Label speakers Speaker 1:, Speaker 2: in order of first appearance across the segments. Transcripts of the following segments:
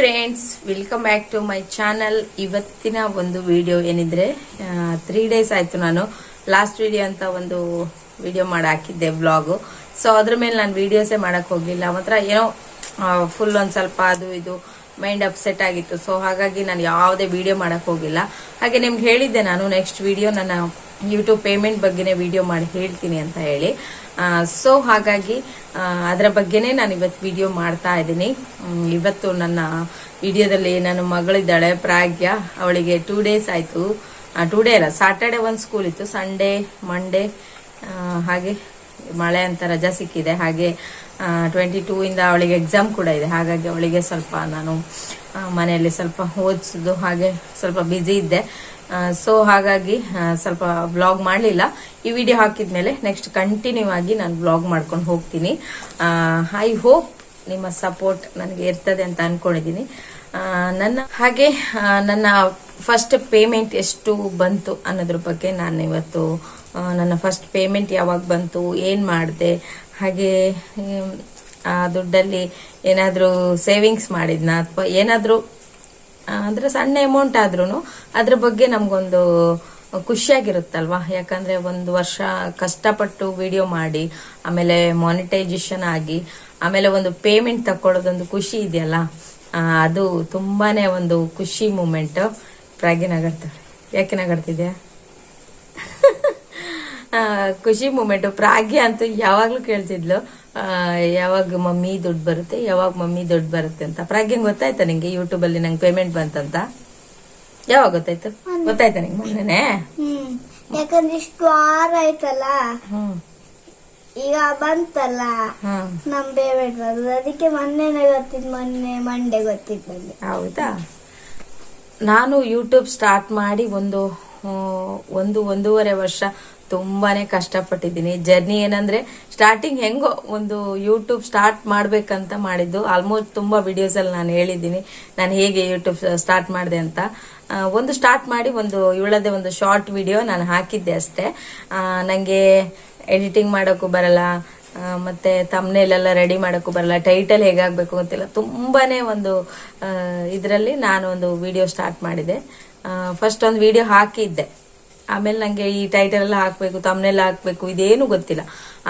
Speaker 1: Friends welcome back to my channel ಇವತ್ತಿನ ಒಂದು video ಏನಿದ್ರೆ three days ಆಯ್ತು ನಾನು. ಲಾಸ್ಟ್ ವಿಡಿಯೋ ಅಂತ ಒಂದು ವಿಡಿಯೋ ಮಾಡಿ ಹಾಕಿದ್ದೆ ವ್ಲಾಗು ಸೊ ಅದ್ರ ಮೇಲೆ ನಾನು ವಿಡಿಯೋಸೇ ಮಾಡಕ್ ಹೋಗಿಲ್ಲ ಮಾತ್ರ ಏನೋ ಫುಲ್ ಒಂದು ಸ್ವಲ್ಪ ಅದು ಇದು ಮೈಂಡ್ ಅಪ್ಸೆಟ್ ಆಗಿತ್ತು. ಸೊ ಹಾಗಾಗಿ ನಾನು ಯಾವುದೇ ವಿಡಿಯೋ ಮಾಡಕ್ ಹೋಗಿಲ್ಲ ಹಾಗೆ ನಿಮ್ಗೆ ಹೇಳಿದ್ದೆ ನಾನು ನೆಕ್ಸ್ಟ್ ವಿಡಿಯೋ ನನ್ನ ಯೂಟ್ಯೂಬ್ ಪೇಮೆಂಟ್ ಬಗ್ಗೆನೇ ವಿಡಿಯೋ ಮಾಡಿ ಹೇಳ್ತೀನಿ ಅಂತ ಹೇಳಿ. ಸೊ ಹಾಗಾಗಿ ಅದರ ಬಗ್ಗೆನೇ ನಾನು ಇವತ್ತು ವಿಡಿಯೋ ಮಾಡ್ತಾ ಇದ್ದೀನಿ. ಇವತ್ತು ನನ್ನ ವಿಡಿಯೋದಲ್ಲಿ ನನ್ನ ಮಗಳಿದ್ದಾಳೆ, ಪ್ರಾಗ್ಯ. ಅವಳಿಗೆ ಟೂ ಡೇಸ್ ಆಯಿತು. ಟೂ ಡೇ ಅಲ್ಲ ಸಾಟರ್ಡೆ ಒಂದು ಸ್ಕೂಲ್ ಇತ್ತು. ಸಂಡೇ ಮಂಡೇ ಹಾಗೆ ಮಳೆ ಅಂತ ರಜಾ ಸಿಕ್ಕಿದೆ. ಹಾಗೆ ಟ್ವೆಂಟಿ ಟೂ ಇಂದ ಅವಳಿಗೆ ಎಕ್ಸಾಮ್ ಕೂಡ ಇದೆ. ಹಾಗಾಗಿ ಅವಳಿಗೆ ಸ್ವಲ್ಪ ನಾನು ಮನೆಯಲ್ಲಿ ಸ್ವಲ್ಪ ಓದಿಸೋದು, ಹಾಗೆ ಸ್ವಲ್ಪ ಬ್ಯುಸಿ ಇದ್ದೆ. ಸೊ ಹಾಗಾಗಿ ಸ್ವಲ್ಪ ಬ್ಲಾಗ್ ಮಾಡಲಿಲ್ಲ. ಈ ವಿಡಿಯೋ ಹಾಕಿದ್ಮೇಲೆ ನೆಕ್ಸ್ಟ್ ಕಂಟಿನ್ಯೂ ಆಗಿ ನಾನು ಬ್ಲಾಗ್ ಮಾಡ್ಕೊಂಡು ಹೋಗ್ತೀನಿ. ಐ ಹೋಪ್ ನಿಮ್ಮ ಸಪೋರ್ಟ್ ನನಗೆ ಇರ್ತದೆ ಅಂತ ಅನ್ಕೊಂಡಿದ್ದೀನಿ ನನ್ನ ಹಾಗೆ ನನ್ನ ಫಸ್ಟ್ ಪೇಮೆಂಟ್ ಎಷ್ಟು ಬಂತು ಅನ್ನೋದ್ರ ಬಗ್ಗೆ ನಾನು ಇವತ್ತು ನನ್ನ ಫಸ್ಟ್ ಪೇಮೆಂಟ್ ಯಾವಾಗ ಬಂತು, ಏನು ಮಾಡಿದೆ, ಹಾಗೆ ಆ, ದುಡ್ಡಲ್ಲಿ ಏನಾದರೂ ಸೇವಿಂಗ್ಸ್ ಮಾಡಿದ್ನಾ, ಅಥವಾ ಏನಾದರೂ ಅಂದ್ರೆ ಸಣ್ಣ ಅಮೌಂಟ್ ಆದ್ರೂ ಅದ್ರ ಬಗ್ಗೆ ನಮ್ಗೊಂದು ಖುಷಿಯಾಗಿರುತ್ತಲ್ವಾ? ಯಾಕಂದ್ರೆ ಒಂದು ವರ್ಷ ಕಷ್ಟಪಟ್ಟು ವಿಡಿಯೋ ಮಾಡಿ, ಆಮೇಲೆ ಮಾನಿಟೈಸೇಷನ್ ಆಗಿ, ಆಮೇಲೆ ಒಂದು ಪೇಮೆಂಟ್ ತಕೊಳ್ಳೋದೊಂದು ಖುಷಿ ಇದೆಯಲ್ಲ? ಅದು ತುಂಬಾನೇ ಒಂದು ಖುಷಿ ಮೂಮೆಂಟ್ ಪ್ರಾಗಿ ನಗರ್ತಾಳೆ ಯಾಕೆ ನಗರ್ತಿದ್ಯಾ ಖುಷಿ ಮೂಮೆಂಟ್ ಪ್ರಾಗ್ಯ ಅಂತೂ ಯಾವಾಗ್ಲೂ ಕೇಳ್ತಿದ್ಲು. ಯಾವಾಗ ಮಮ್ಮಿ ದುಡ್ಡು ಬರುತ್ತೆ ಯಾವಾಗ ಮಮ್ಮಿ ದುಡ್ಡು ಬರುತ್ತೆ ಅಂತ. ಪ್ರಾಗಿಂಗ್ ಗೊತ್ತಾಯ್ತಾ ನಿಂಗೆ? ಯೂಟ್ಯೂಬ್ ಅಲ್ಲಿ ನಂಗೆ ಪೇಮೆಂಟ್ ಬಂತಂತ. ಯಾವಾಗ ಗೊತ್ತಾಯ್ತು? ಗೊತ್ತಾಯ್ತಾ ನಿಂಗೆ ಮೊನ್ನೆನೆ?
Speaker 2: ಹ್ಮ್. ಯಾಕಂದ್ರೆ ಇಷ್ಟು ವಾರ ಆಯ್ತಲ್ಲ?
Speaker 1: ಹ್ಮ್.
Speaker 2: ಈಗ ಬಂತಲ್ಲ? ನಮ್ ಪೇಮೆಂಟ್ ಬರ್ತದೆ ಅದಕ್ಕೆ ಮೊನ್ನೆನೆ ಗೊತ್ತಿದ್ ಮೊನ್ನೆ ಮಂಡೆ ಗೊತ್ತಿದ್ ಬಂದೆ
Speaker 1: ಹೌದಾ? ನಾನು ಯೂಟ್ಯೂಬ್ ಸ್ಟಾರ್ಟ್ ಮಾಡಿ ಒಂದು ಒಂದು ಒಂದೂವರೆ ವರ್ಷ ತುಂಬಾನೇ ಕಷ್ಟಪಟ್ಟಿದ್ದೀನಿ. ಜರ್ನಿ ಏನಂದ್ರೆ ಸ್ಟಾರ್ಟಿಂಗ್ ಹೆಂಗೋ ಒಂದು ಯೂಟ್ಯೂಬ್ ಸ್ಟಾರ್ಟ್ ಮಾಡ್ಬೇಕಂತ ಮಾಡಿದ್ದು. ಆಲ್ಮೋಸ್ಟ್ ತುಂಬಾ ವಿಡಿಯೋಸ್ ಅಲ್ಲಿ ನಾನು ಹೇಳಿದ್ದೀನಿ. ನಾನು ಹೇಗೆ ಯೂಟ್ಯೂಬ್ ಸ್ಟಾರ್ಟ್ ಮಾಡಿದೆ ಅಂತ. ಒಂದು ಸ್ಟಾರ್ಟ್ ಮಾಡಿ ಒಂದು ಇವಳದೇ ಒಂದು ಶಾರ್ಟ್ ವಿಡಿಯೋ ನಾನು ಹಾಕಿದ್ದೆ ಅಷ್ಟೇ. ನನಗೆ ನಂಗೆ ಎಡಿಟಿಂಗ್ ಮಾಡೋಕ್ಕೂ ಬರಲ್ಲ. ಮತ್ತೆ ಮತ್ತೆ ತಮ್ನೇಲೆಲ್ಲ ರೆಡಿ ಮಾಡೋಕ್ಕೂ ಬರಲ್ಲ. ಟೈಟಲ್ ಹೇಗಾಗಬೇಕು ಗೊತ್ತಿಲ್ಲ. ತುಂಬಾನೇ ಒಂದು ಇದರಲ್ಲಿ ನಾನು ಒಂದು ವಿಡಿಯೋ ಸ್ಟಾರ್ಟ್ ಮಾಡಿದೆ. ಫಸ್ಟ್ ಒಂದು ವಿಡಿಯೋ ಹಾಕಿದ್ದೆ. ಆಮೇಲೆ ನನಗೆ ಈ ಟೈಟಲ್ ಎಲ್ಲ ಹಾಕಬೇಕು ತಮ್ನೆಲ್ಲ ಹಾಕಬೇಕು, ಇದೇನು ಗೊತ್ತಿಲ್ಲ.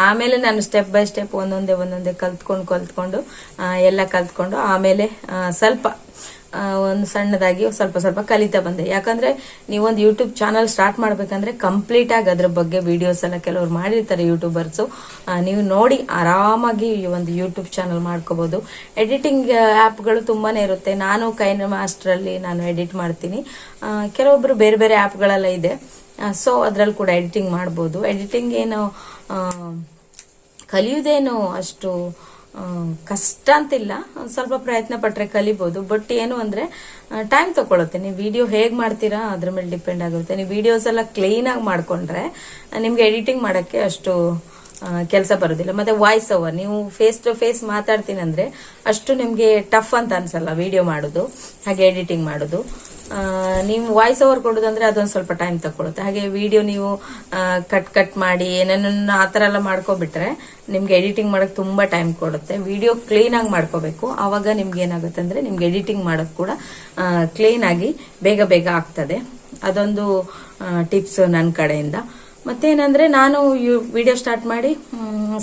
Speaker 1: ಆಮೇಲೆ ನಾನು ಸ್ಟೆಪ್ ಬೈ ಸ್ಟೆಪ್ ಒಂದೊಂದೇ ಒಂದೊಂದೇ ಕಲ್ತ್ಕೊಂಡು ಕಲ್ತ್ಕೊಂಡು ಎಲ್ಲ ಕಲ್ತ್ಕೊಂಡು ಆಮೇಲೆ ಸ್ವಲ್ಪ ಒಂದು ಸಣ್ಣದಾಗಿ ಸ್ವಲ್ಪ ಸ್ವಲ್ಪ ಕಲಿತಾ ಬಂದೆ. ಯಾಕಂದ್ರೆ ನೀವೊಂದು ಯೂಟ್ಯೂಬ್ ಚಾನಲ್ ಸ್ಟಾರ್ಟ್ ಮಾಡ್ಬೇಕಂದ್ರೆ ಕಂಪ್ಲೀಟ್ ಆಗಿ ಅದ್ರ ಬಗ್ಗೆ ವಿಡಿಯೋಸ್ ಎಲ್ಲ ಕೆಲವರು ಮಾಡಿರ್ತಾರೆ ಯೂಟ್ಯೂಬರ್ಸು ನೀವು ನೋಡಿ ಆರಾಮಾಗಿ ಈ ಒಂದು ಯೂಟ್ಯೂಬ್ ಚಾನಲ್ ಮಾಡ್ಕೋಬಹುದು ಎಡಿಟಿಂಗ್ ಆ್ಯಪ್ಗಳು ತುಂಬಾನೇ ಇರುತ್ತೆ. ನಾನು ಕೈನ ಮಾಸ್ಟ್ರಲ್ಲಿ ನಾನು ಎಡಿಟ್ ಮಾಡ್ತೀನಿ. ಕೆಲವೊಬ್ಬರು ಬೇರೆ ಬೇರೆ ಆ್ಯಪ್ಗಳೆಲ್ಲ ಇದೆ. ಸೊ ಅದ್ರಲ್ಲಿ ಕೂಡ ಎಡಿಟಿಂಗ್ ಮಾಡ್ಬೋದು. ಎಡಿಟಿಂಗ್ ಏನು ಕಲಿಯುವುದೇನು ಅಷ್ಟು ಕಷ್ಟ ಅಂತಿಲ್ಲ. ಸ್ವಲ್ಪ ಪ್ರಯತ್ನ ಪಟ್ಟರೆ ಕಲಿಬಹುದು ಬಟ್ ಏನು ಅಂದ್ರೆ ಟೈಮ್ ತಗೊಳುತ್ತೆ. ನೀವು ವಿಡಿಯೋ ಹೇಗೆ ಮಾಡ್ತೀರಾ ಅದ್ರ ಮೇಲೆ ಡಿಪೆಂಡ್ ಆಗುತ್ತೆ. ನೀವು ವಿಡಿಯೋಸ್ ಎಲ್ಲ ಕ್ಲೀನ್ ಆಗಿ ಮಾಡ್ಕೊಂಡ್ರೆ, ನಿಮ್ಗೆ ಎಡಿಟಿಂಗ್ ಮಾಡಕ್ಕೆ ಅಷ್ಟು ಕೆಲಸ ಬರೋದಿಲ್ಲ. ಮತ್ತೆ ವಾಯ್ಸ್ ಓವರ್ ನೀವು ಫೇಸ್ ಟು ಫೇಸ್ ಮಾತಾಡ್ತೀನಿ ಅಂದ್ರೆ ಅಷ್ಟು ನಿಮ್ಗೆ ಟಫ್ ಅಂತ ಅನ್ಸಲ್ಲ ವಿಡಿಯೋ ಮಾಡೋದು, ಹಾಗೆ ಎಡಿಟಿಂಗ್ ಮಾಡೋದು. ನೀವು ವಾಯ್ಸ್ ಓವರ್ ಕೊಡೋದಂದ್ರೆ ಅದೊಂದು ಸ್ವಲ್ಪ ಟೈಮ್ ತಗೊಳುತ್ತೆ ಹಾಗೆ ವಿಡಿಯೋ ನೀವು ಕಟ್ ಕಟ್ ಮಾಡಿ ಏನೇನನ್ನು ಆ ಥರ ಎಲ್ಲ ಮಾಡ್ಕೊಬಿಟ್ರೆ ನಿಮ್ಗೆ ಎಡಿಟಿಂಗ್ ಮಾಡಕ್ ತುಂಬಾ ಟೈಮ್ ಕೊಡುತ್ತೆ. ವಿಡಿಯೋ ಕ್ಲೀನ್ ಆಗಿ ಮಾಡ್ಕೋಬೇಕು. ಆವಾಗ ನಿಮ್ಗೆ ಏನಾಗುತ್ತೆ ಅಂದ್ರೆ ನಿಮ್ಗೆ ಎಡಿಟಿಂಗ್ ಮಾಡೋದು ಕೂಡ ಕ್ಲೀನ್ ಆಗಿ ಬೇಗ ಬೇಗ ಆಗ್ತದೆ. ಅದೊಂದು ಟಿಪ್ಸ್ ನನ್ನ ಕಡೆಯಿಂದ. ಮತ್ತೇನಂದ್ರೆ ನಾನು ವಿಡಿಯೋ ಸ್ಟಾರ್ಟ್ ಮಾಡಿ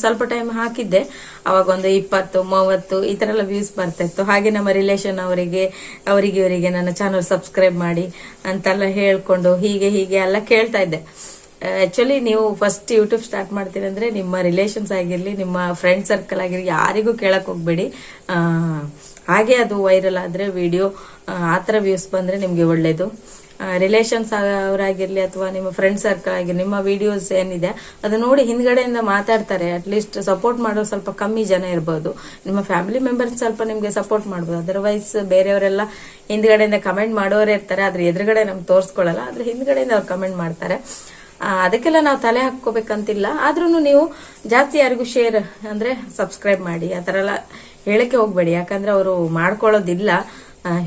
Speaker 1: ಸ್ವಲ್ಪ ಟೈಮ್ ಹಾಕಿದ್ದೆ. ಅವಾಗ ಒಂದು ಇಪ್ಪತ್ತು, ಮೂವತ್ತು, ಈ ತರ ಎಲ್ಲ ವ್ಯೂಸ್ ಬರ್ತಾ ಇತ್ತು. ಹಾಗೆ ನಮ್ಮ ರಿಲೇಷನ್ ಅವರಿಗೆ ಅವರಿಗೆ, ಇವರಿಗೆ ನನ್ನ ಚಾನಲ್ ಸಬ್ಸ್ಕ್ರೈಬ್ ಮಾಡಿ ಅಂತೆಲ್ಲ ಹೇಳ್ಕೊಂಡು ಹೀಗೆ ಹೀಗೆ ಎಲ್ಲ ಕೇಳ್ತಾ ಇದ್ದೆ. ಆಕ್ಚುಲಿ ನೀವು ಫಸ್ಟ್ ಯೂಟ್ಯೂಬ್ ಸ್ಟಾರ್ಟ್ ಮಾಡ್ತೀರಿ ಅಂದ್ರೆ ನಿಮ್ಮ ರಿಲೇಷನ್ಸ್ ಆಗಿರ್ಲಿ, ನಿಮ್ಮ ಫ್ರೆಂಡ್ ಸರ್ಕಲ್ ಆಗಿರ್ಲಿ, ಯಾರಿಗೂ ಕೇಳಕ್ ಹೋಗ್ಬೇಡಿ. ಹಾಗೆ ಅದು ವೈರಲ್ ಆದ್ರೆ ವಿಡಿಯೋ ಆ ಥರ ವ್ಯೂಸ್ ಬಂದ್ರೆ ನಿಮ್ಗೆ ಒಳ್ಳೇದು. ರಿಲೇಷನ್ಸ್ ಅವರಾಗಿರ್ಲಿ ಅಥವಾ ನಿಮ್ಮ ಫ್ರೆಂಡ್ ಸರ್ಕಲ್ ಆಗಿರ್ಲಿ, ನಿಮ್ಮ ವಿಡಿಯೋಸ್ ಏನಿದೆ, ಅದು ನೋಡಿ ಹಿಂದ್ಗಡೆಯಿಂದ ಮಾತಾಡ್ತಾರೆ. ಅಟ್ಲೀಸ್ಟ್ ಸಪೋರ್ಟ್ ಮಾಡೋ ಸ್ವಲ್ಪ ಕಮ್ಮಿ ಜನ ಇರ್ಬೋದು. ನಿಮ್ಮ ಫ್ಯಾಮಿಲಿ ಮೆಂಬರ್ಸ್ ಸ್ವಲ್ಪ ನಿಮಗೆ ಸಪೋರ್ಟ್ ಮಾಡ್ಬೋದು. ಅದರ್ವೈಸ್ ಬೇರೆಯವರೆಲ್ಲ ಹಿಂದ್ಗಡೆಯಿಂದ ಕಮೆಂಟ್ ಮಾಡೋರೇ ಇರ್ತಾರೆ. ಆದ್ರೆ ಎದುರುಗಡೆ ನಮ್ಗೆ ತೋರಿಸ್ಕೊಳ್ಳಲ್ಲ ಆದ್ರೆ ಹಿಂದ್ಗಡೆಯಿಂದ ಅವ್ರು ಕಮೆಂಟ್ ಮಾಡ್ತಾರೆ. ಅದಕ್ಕೆಲ್ಲ ನಾವು ತಲೆ ಹಾಕೋಬೇಕಂತಿಲ್ಲ ಆದ್ರೂ ನೀವು ಜಾಸ್ತಿ ಯಾರಿಗೂ ಶೇರ್ ಅಂದ್ರೆ ಸಬ್ಸ್ಕ್ರೈಬ್ ಮಾಡಿ. ಆ ಥರ ಎಲ್ಲ ಹೇಳಕ್ಕೆ ಹೋಗ್ಬೇಡಿ. ಯಾಕಂದ್ರೆ ಅವರು ಮಾಡ್ಕೊಳ್ಳೋದಿಲ್ಲ.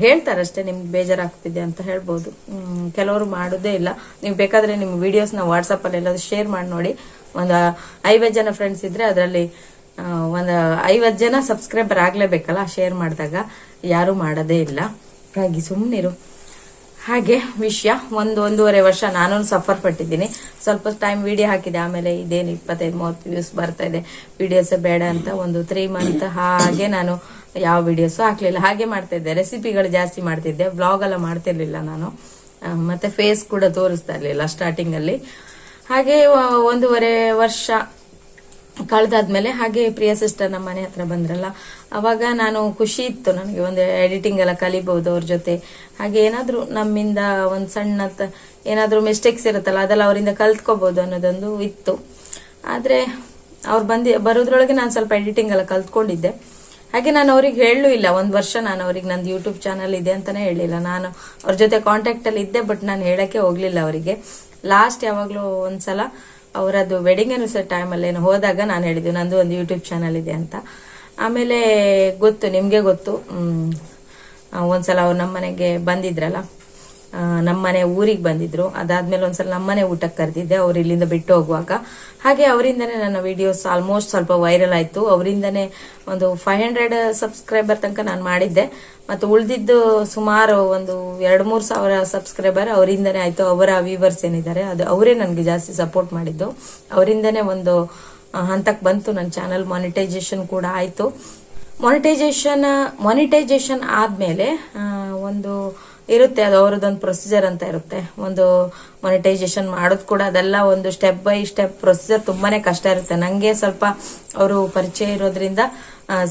Speaker 1: ಹೇಳ್ತಾರಷ್ಟೇ, ನಿಮ್ಗೆ ಬೇಜಾರಾಗ್ತಿದೆ ಅಂತ ಹೇಳ್ಬೋದು. ಕೆಲವರು ಮಾಡೋದೇ ಇಲ್ಲ. ನೀವು ಬೇಕಾದ್ರೆ ನಿಮ್ಮ ವಿಡಿಯೋಸ್ನ ವಾಟ್ಸಪ್ಪಲ್ಲಿ ಎಲ್ಲಾದ್ರೂ ಶೇರ್ ಮಾಡಿ ನೋಡಿ. ಒಂದು ಐವತ್ತು ಜನ ಫ್ರೆಂಡ್ಸ್ ಇದ್ರೆ ಅದರಲ್ಲಿ ಒಂದು ಐವತ್ತು ಜನ ಸಬ್ಸ್ಕ್ರೈಬರ್ ಆಗಲೇಬೇಕಲ್ಲ ಶೇರ್ ಮಾಡಿದಾಗ. ಯಾರು ಮಾಡೋದೇ ಇಲ್ಲ. ಹಾಗೆ ಸುಮ್ಮನಿರು ಹಾಗೆ ವಿಷಯ, ಒಂದು ಒಂದೂವರೆ ವರ್ಷ ನಾನು ಸಫರ್ ಪಟ್ಟಿದ್ದೀನಿ. ಸ್ವಲ್ಪ ಟೈಮ್ ವಿಡಿಯೋ ಹಾಕಿದೆ, ಆಮೇಲೆ ಇದೇನು ಇಪ್ಪತ್ತೈದು ಮೂವತ್ತು ವ್ಯೂಸ್ ಬರ್ತಾ ಇದೆ. ವಿಡಿಯೋಸ್ ಬೇಡ ಅಂತ ಒಂದು ತ್ರೀ ಮಂತ್ ಹಾಗೆ ನಾನು ಯಾವ ವಿಡಿಯೋಸು ಹಾಕ್ಲಿಲ್ಲ. ಹಾಗೆ ಮಾಡ್ತಾ ಇದ್ದೆ. ರೆಸಿಪಿಗಳು ಜಾಸ್ತಿ ಮಾಡ್ತಿದ್ದೆ ವ್ಲಾಗ್ ಎಲ್ಲ ಮಾಡ್ತಿರ್ಲಿಲ್ಲ ನಾನು. ಮತ್ತೆ ಫೇಸ್ ಕೂಡ ತೋರಿಸ್ತಾ ಇರ್ಲಿಲ್ಲ ಸ್ಟಾರ್ಟಿಂಗ್ ಅಲ್ಲಿ. ಹಾಗೆ ಒಂದೂವರೆ ವರ್ಷ ಕಳೆದಾದ್ಮೇಲೆ ಹಾಗೆ ಪ್ರಿಯ ಸಿಸ್ಟರ್ ನಮ್ಮ ಮನೆ ಹತ್ರ ಬಂದ್ರಲ್ಲ, ಅವಾಗ ನಾನು ಖುಷಿ ಇತ್ತು ನನಗೆ. ಒಂದು ಎಡಿಟಿಂಗ್ ಎಲ್ಲ ಕಲಿಬಹುದು ಅವ್ರ ಜೊತೆ. ಹಾಗೆ ಏನಾದರೂ ನಮ್ಮಿಂದ ಒಂದು ಸಣ್ಣ ಏನಾದ್ರೂ ಮಿಸ್ಟೇಕ್ಸ್ ಇರುತ್ತಲ್ಲ, ಅದೆಲ್ಲ ಅವರಿಂದ ಕಲ್ತ್ಕೋಬಹುದು ಅನ್ನೋದೊಂದು ಇತ್ತು. ಆದ್ರೆ, ಅವ್ರು ಬಂದಿ, ಬರೋದ್ರೊಳಗೆ ನಾನು ಸ್ವಲ್ಪ ಎಡಿಟಿಂಗ್ ಎಲ್ಲ ಕಲ್ತ್ಕೊಂಡಿದ್ದೆ. ಹಾಗೆ ನಾನು ಅವ್ರಿಗೆ ಹೇಳಲೂ ಇಲ್ಲ. ಒಂದು ವರ್ಷ ನಾನು ಅವ್ರಿಗೆ ನಂದು ಯೂಟ್ಯೂಬ್ ಚಾನಲ್ ಇದೆ ಅಂತಾನೆ ಹೇಳಿಲ್ಲ. ನಾನು ಅವ್ರ ಜೊತೆ ಕಾಂಟ್ಯಾಕ್ಟ್ ಅಲ್ಲಿ ಇದ್ದೆ ಬಟ್ ನಾನು ಹೇಳಕ್ಕೆ ಹೋಗ್ಲಿಲ್ಲ ಅವರಿಗೆ. ಲಾಸ್ಟ್ ಯಾವಾಗ್ಲೂ ಒಂದ್ಸಲ ಅವರದ್ದು ವೆಡ್ಡಿಂಗ್ ಟೈಮ್ ಟೈಮಲ್ಲಿ ಏನು ಹೋದಾಗ ನಾನು ಹೇಳಿದ್ದೆ, ನಂದು ಒಂದು ಯೂಟ್ಯೂಬ್ ಚಾನಲ್ ಇದೆ ಅಂತ. ಆಮೇಲೆ ಗೊತ್ತು, ನಿಮಗೆ ಗೊತ್ತು. ಒಂದು ಸಲ ಅವ್ರು ನಮ್ಮ ಮನೆಗೆ ಬಂದಿದ್ರಲ್ಲ. ನಮ್ಮನೆ ಊರಿಗೆ ಬಂದಿದ್ರು. ಅದಾದ್ಮೇಲೆ ಒಂದ್ಸಲ ನಮ್ಮನೆ ಊಟಕ್ಕೆ ಕರೆದಿದ್ದೆ. ಅವ್ರು ಇಲ್ಲಿಂದ ಬಿಟ್ಟು ಹೋಗುವಾಗ. ಹಾಗೆ ಅವರಿಂದನೇ ನನ್ನ ವಿಡಿಯೋಸ್ ಆಲ್ಮೋಸ್ಟ್ ಸ್ವಲ್ಪ ವೈರಲ್ ಆಯ್ತು. ಅವರಿಂದನೇ ಒಂದು ಫೈವ್ ಹಂಡ್ರೆಡ್ ಸಬ್ಸ್ಕ್ರೈಬರ್ ತನಕ ನಾನು ಮಾಡಿದ್ದೆ. ಮತ್ತು ಉಳಿದಿದ್ದು ಸುಮಾರು ಒಂದು ಎರಡು ಮೂರು ಸಾವಿರ ಸಬ್ಸ್ಕ್ರೈಬರ್ ಅವರಿಂದನೇ ಆಯ್ತು. ಅವರ ವ್ಯೂವರ್ಸ್ ಏನಿದ್ದಾರೆ, ಅದು ಅವರೇ ನನಗೆ ಜಾಸ್ತಿ ಸಪೋರ್ಟ್ ಮಾಡಿದ್ದು. ಅವರಿಂದನೇ ಒಂದು ಹಂತಕ್ಕೆ ಬಂತು. ನನ್ನ ಚಾನಲ್ ಮಾನಿಟೈಸೇಷನ್ ಕೂಡ ಆಯಿತು. ಮಾನಿಟೈಸೇಷನ್ ಮಾನಿಟೈಸೇಷನ್ ಆದಮೇಲೆ ಒಂದು ಇರುತ್ತೆ, ಅದು ಅವ್ರದ್ದೊಂದು ಪ್ರೊಸೀಜರ್ ಅಂತ ಇರುತ್ತೆ. ಒಂದು ಮೊನಿಟೈಸೇಷನ್ ಮಾಡೋದು ಕೂಡ ಅದೆಲ್ಲ ಒಂದು ಸ್ಟೆಪ್ ಬೈ ಸ್ಟೆಪ್ ಪ್ರೊಸೀಜರ್ ತುಂಬಾನೇ ಕಷ್ಟ ಇರುತ್ತೆ. ನಂಗೆ ಸ್ವಲ್ಪ ಅವರು ಪರಿಚಯ ಇರೋದ್ರಿಂದ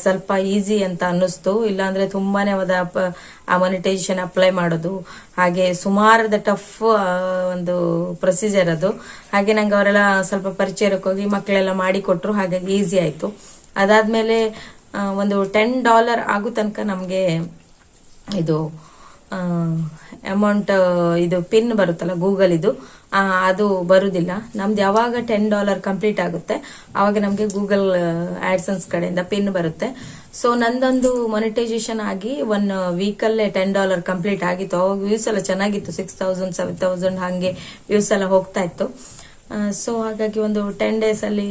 Speaker 1: ಸ್ವಲ್ಪ ಈಸಿ ಅಂತ ಅನ್ನಿಸ್ತು. ಇಲ್ಲಾಂದ್ರೆ ತುಂಬಾನೇ ಅದ ಆ ಮಾನಿಟೈಸೇಷನ್ ಅಪ್ಲೈ ಮಾಡೋದು. ಹಾಗೆ ಸುಮಾರದ ಟಫ್ ಒಂದು ಪ್ರೊಸೀಜರ್ ಅದು. ಹಾಗೆ ನಂಗೆ ಅವರೆಲ್ಲ ಸ್ವಲ್ಪ ಪರಿಚಯಕ್ಕೆ ಹೋಗಿ ಮಕ್ಕಳೆಲ್ಲ ಮಾಡಿಕೊಟ್ರು ಹಾಗಾಗಿ ಈಸಿ ಆಯ್ತು. ಅದಾದ್ಮೇಲೆ ಒಂದು ಟೆನ್ ಡಾಲರ್ ಆಗೋ ತನಕ ನಮಗೆ ಇದು ಅಮೌಂಟ್ ಇದು ಪಿನ್ ಬರುತ್ತಲ್ಲ ಗೂಗಲ್ ಇದು ಅದು ಬರುದಿಲ್ಲ. ನಮ್ದು ಯಾವಾಗ ಟೆನ್ ಡಾಲರ್ ಕಂಪ್ಲೀಟ್ ಆಗುತ್ತೆ ಆವಾಗ ನಮಗೆ ಗೂಗಲ್ ಆಡ್ಸನ್ಸ್ ಕಡೆಯಿಂದ ಪಿನ್ ಬರುತ್ತೆ. ಸೊ ನಂದೊಂದು ಮೊನಿಟೈಸೇಷನ್ ಆಗಿ ಒನ್ ವೀಕಲ್ಲೇ ಟೆನ್ ಡಾಲರ್ ಕಂಪ್ಲೀಟ್ ಆಗಿತ್ತು. ಅವಾಗ ವ್ಯೂಸ್ ಎಲ್ಲ ಚೆನ್ನಾಗಿತ್ತು ಸಿಕ್ಸ್ ತೌಸಂಡ್ ಸೆವೆನ್ ತೌಸಂಡ್ ಹಾಗೆ ವ್ಯೂಸ್ ಎಲ್ಲ ಹೋಗ್ತಾ ಇತ್ತು. ಸೊ ಹಾಗಾಗಿ ಒಂದು ಟೆನ್ ಡೇಸ್ ಅಲ್ಲಿ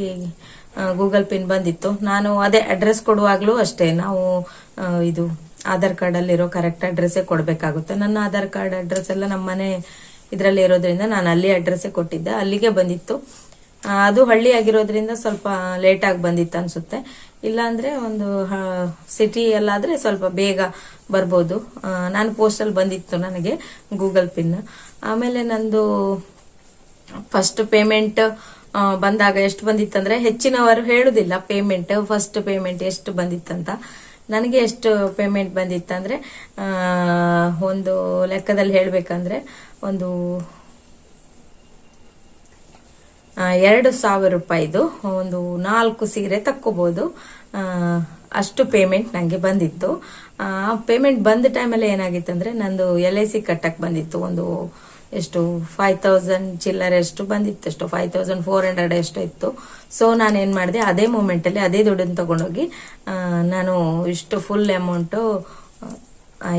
Speaker 1: ಗೂಗಲ್ ಪಿನ್ ಬಂದಿತ್ತು. ನಾನು ಅದೇ ಅಡ್ರೆಸ್ ಕೊಡುವಾಗ್ಲೂ ಅಷ್ಟೇ. ನಾವು ಇದು ಆಧಾರ್ ಕಾರ್ಡ್ ಅಲ್ಲಿರೋ ಕರೆಕ್ಟ್ ಅಡ್ರೆಸ್ಸೇ ಕೊಡಬೇಕಾಗುತ್ತೆ. ನನ್ನ ಆಧಾರ್ ಕಾರ್ಡ್ ಅಡ್ರೆಸ್ ಎಲ್ಲ ನಮ್ಮ ಮನೆ ಇದರಲ್ಲಿ ಇರೋದ್ರಿಂದ ನಾನು ಅಲ್ಲಿ ಅಡ್ರೆಸ್ಸೇ ಕೊಟ್ಟಿದ್ದೆ. ಅಲ್ಲಿಗೆ ಬಂದಿತ್ತು. ಅದು ಹಳ್ಳಿ ಆಗಿರೋದ್ರಿಂದ ಸ್ವಲ್ಪ ಲೇಟ್ ಆಗಿ ಬಂದಿತ್ತು ಅನ್ಸುತ್ತೆ. ಇಲ್ಲಾಂದ್ರೆ ಒಂದು ಸಿಟಿ ಎಲ್ಲಾದ್ರೆ ಸ್ವಲ್ಪ ಬೇಗ ಬರ್ಬೋದು. ನಾನು ಪೋಸ್ಟಲ್ಲಿ ಬಂದಿತ್ತು ನನಗೆ ಗೂಗಲ್ ಪಿನ್ ಆಮೇಲೆ ನಂದು ಫಸ್ಟ್ ಪೇಮೆಂಟ್ ಬಂದಾಗ ಎಷ್ಟು ಬಂದಿತ್ತಂದ್ರೆ ಹೆಚ್ಚಿನವರು ಹೇಳುದಿಲ್ಲ ಪೇಮೆಂಟ್ ಫಸ್ಟ್ ಪೇಮೆಂಟ್ ಎಷ್ಟು ಬಂದಿತ್ತಂತ. ನನಗೆ ಎಷ್ಟು ಪೇಮೆಂಟ್ ಬಂದಿತ್ತಂದ್ರೆ ಒಂದು ಲೆಕ್ಕದಲ್ಲಿ ಹೇಳಬೇಕಂದ್ರೆ, ಒಂದು ಎರಡು ಸಾವಿರ ರೂಪಾಯಿದು, ಒಂದು ನಾಲ್ಕು ಸೀರೆ ತಕ್ಕೋಬೋದು. ಅಷ್ಟು ಪೇಮೆಂಟ್ ನನಗೆ ಬಂದಿತ್ತು. ಪೇಮೆಂಟ್ ಬಂದ ಟೈಮಲ್ಲಿ ಏನಾಗಿತ್ತಂದ್ರೆ, ನಂದು ಎಲ್ ಐ ಸಿ ಕಟ್ಟಕ್ಕೆ ಬಂದಿತ್ತು. ಒಂದು ಎಷ್ಟು? ಫೈವ್ ತೌಸಂಡ್ ಚಿಲ್ಲರೆ ಎಷ್ಟು ಬಂದಿತ್ತು ಎಷ್ಟು ಫೈವ್ ತೌಸಂಡ್ ಫೋರ್ ಹಂಡ್ರೆಡ್ ಎಷ್ಟು ಇತ್ತು? ಸೊ ನಾನು ಏನು ಮಾಡಿದೆ, ಅದೇ ಮೂಮೆಂಟಲ್ಲಿ ಅದೇ ದುಡ್ಡನ್ನು ತಗೊಂಡೋಗಿ ನಾನು ಇಷ್ಟು full amount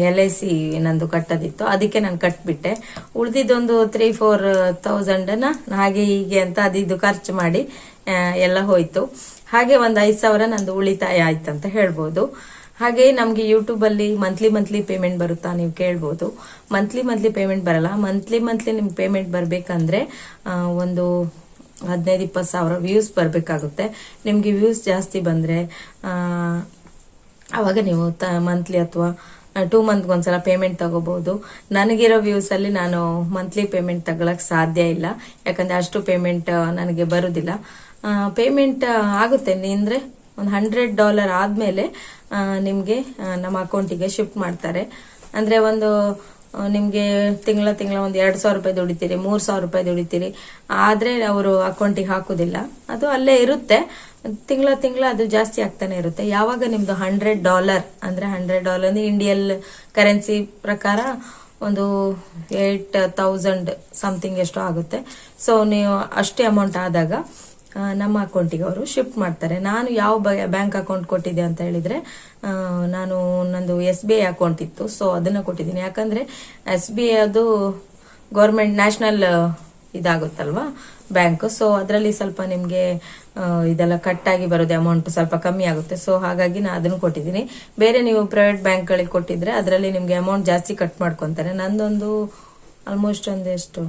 Speaker 1: L I C ನಂದು ಕಟ್ಟೋದಿತ್ತು. ಅದಕ್ಕೆ ನಾನು ಕಟ್ಬಿಟ್ಟೆ. ಉಳಿದಿದ್ದೊಂದು ತ್ರೀ ಫೋರ್ ತೌಸಂಡನ್ನು ಹಾಗೆ ಹೀಗೆ ಅಂತ ಅದಿದ್ದು ಖರ್ಚು ಮಾಡಿ ಎಲ್ಲ ಹೋಯಿತು. ಹಾಗೆ ಒಂದು ಐದು ಸಾವಿರ ನಂದು ಉಳಿತಾಯ ಆಯ್ತು ಅಂತ ಹೇಳ್ಬೋದು. ಹಾಗೆ ನಮ್ಗೆ ಯೂಟ್ಯೂಬ್ ಅಲ್ಲಿ ಮಂತ್ಲಿ ಮಂತ್ಲಿ ಪೇಮೆಂಟ್ ಬರುತ್ತಾ ನೀವು ಕೇಳ್ಬೋದು. ಮಂತ್ಲಿ ಮಂತ್ಲಿ ಪೇಮೆಂಟ್ ಬರಲ್ಲ. ಮಂತ್ಲಿ ಮಂತ್ಲಿ ನಿಮ್ಗೆ ಪೇಮೆಂಟ್ ಬರ್ಬೇಕಂದ್ರೆ ಒಂದು ಹದಿನೈದು ಇಪ್ಪತ್ತು ಸಾವಿರ ವ್ಯೂಸ್ ಬರಬೇಕಾಗುತ್ತೆ. ನಿಮ್ಗೆ ವ್ಯೂಸ್ ಜಾಸ್ತಿ ಬಂದ್ರೆ ಆ, ಅವಾಗ ನೀವು ಮಂತ್ಲಿ ಅಥವಾ ಟೂ ಮಂತ್ ಒಂದ್ಸಲ ಪೇಮೆಂಟ್ ತಗೋಬಹುದು ನನಗಿರೋ ವ್ಯೂಸ್ ಅಲ್ಲಿ ನಾನು ಮಂತ್ಲಿ ಪೇಮೆಂಟ್ ತಗೊಳಕ್ ಸಾಧ್ಯ ಇಲ್ಲ. ಯಾಕಂದ್ರೆ ಅಷ್ಟು ಪೇಮೆಂಟ್ ನನಗೆ ಬರುದಿಲ್ಲ. ಪೇಮೆಂಟ್ ಆಗುತ್ತೆ. ನೀಂದ್ರೆ ಒಂದು ಹಂಡ್ರೆಡ್ ಡಾಲರ್ ಆದ್ಮೇಲೆ ನಿಮ್ಗೆ ನಮ್ಮ ಅಕೌಂಟಿಗೆ ಶಿಫ್ಟ್ ಮಾಡ್ತಾರೆ. ಅಂದ್ರೆ ಒಂದು ನಿಮಗೆ ತಿಂಗಳ ತಿಂಗಳ ಒಂದು ಎರಡ್ ಸಾವಿರ ರೂಪಾಯಿ ದುಡಿತೀರಿ ಮೂರು ಸಾವಿರ ರೂಪಾಯಿ ದುಡಿತೀರಿ ಆದ್ರೆ ಅವರು ಅಕೌಂಟಿಗೆ ಹಾಕೋದಿಲ್ಲ. ಅದು ಅಲ್ಲೇ ಇರುತ್ತೆ. ತಿಂಗಳ ತಿಂಗಳ ಅದು ಜಾಸ್ತಿ ಆಗ್ತಾನೆ ಇರುತ್ತೆ. ಯಾವಾಗ ನಿಮ್ಮದು ಹಂಡ್ರೆಡ್ ಡಾಲರ್ ಅಂದ್ರೆ ಹಂಡ್ರೆಡ್ ಡಾಲರ್ ಇಂಡಿಯಲ್ ಕರೆನ್ಸಿ ಪ್ರಕಾರ ಒಂದು ಏಟ್ ತೌಸಂಡ್ ಸಮಥಿಂಗ್ ಎಷ್ಟು ಆಗುತ್ತೆ. ಸೊ ನೀವು ಅಷ್ಟೇ ಅಮೌಂಟ್ ಆದಾಗ ನಮ್ಮ ಅಕೌಂಟಿಗೆ ಅವರು ಶಿಫ್ಟ್ ಮಾಡ್ತಾರೆ. ನಾನು ಯಾವ ಬ್ಯಾಂಕ್ ಅಕೌಂಟ್ ಕೊಟ್ಟಿದ್ದೆ ಅಂತ ಹೇಳಿದ್ರೆ ನಾನು ನಂದು ಎಸ್ ಬಿ ಐ ಅಕೌಂಟ್ ಇತ್ತು. ಸೊ ಅದನ್ನ ಕೊಟ್ಟಿದ್ದೀನಿ. ಯಾಕಂದ್ರೆ ಎಸ್ ಬಿ ಐ ಅದು ಗೌರ್ಮೆಂಟ್ ನ್ಯಾಷನಲ್ ಇದಾಗುತ್ತಲ್ವಾ ಬ್ಯಾಂಕ್ ಸೊ ಅದರಲ್ಲಿ ಸ್ವಲ್ಪ ನಿಮಗೆ ಇದೆಲ್ಲ ಕಟ್ ಆಗಿ ಬರೋದು ಅಮೌಂಟ್ ಸ್ವಲ್ಪ ಕಮ್ಮಿ ಆಗುತ್ತೆ. ಸೊ ಹಾಗಾಗಿ ನಾನು ಅದನ್ನು ಕೊಟ್ಟಿದ್ದೀನಿ. ಬೇರೆ ನೀವು ಪ್ರೈವೇಟ್ ಬ್ಯಾಂಕ್ಗಳಿಗೆ ಕೊಟ್ಟಿದ್ರೆ ಅದರಲ್ಲಿ ನಿಮಗೆ ಅಮೌಂಟ್ ಜಾಸ್ತಿ ಕಟ್ ಮಾಡ್ಕೊಂತಾರೆ. ನಂದೊಂದು ಆಲ್ಮೋಸ್ಟ್ ಒಂದು ಎಷ್ಟು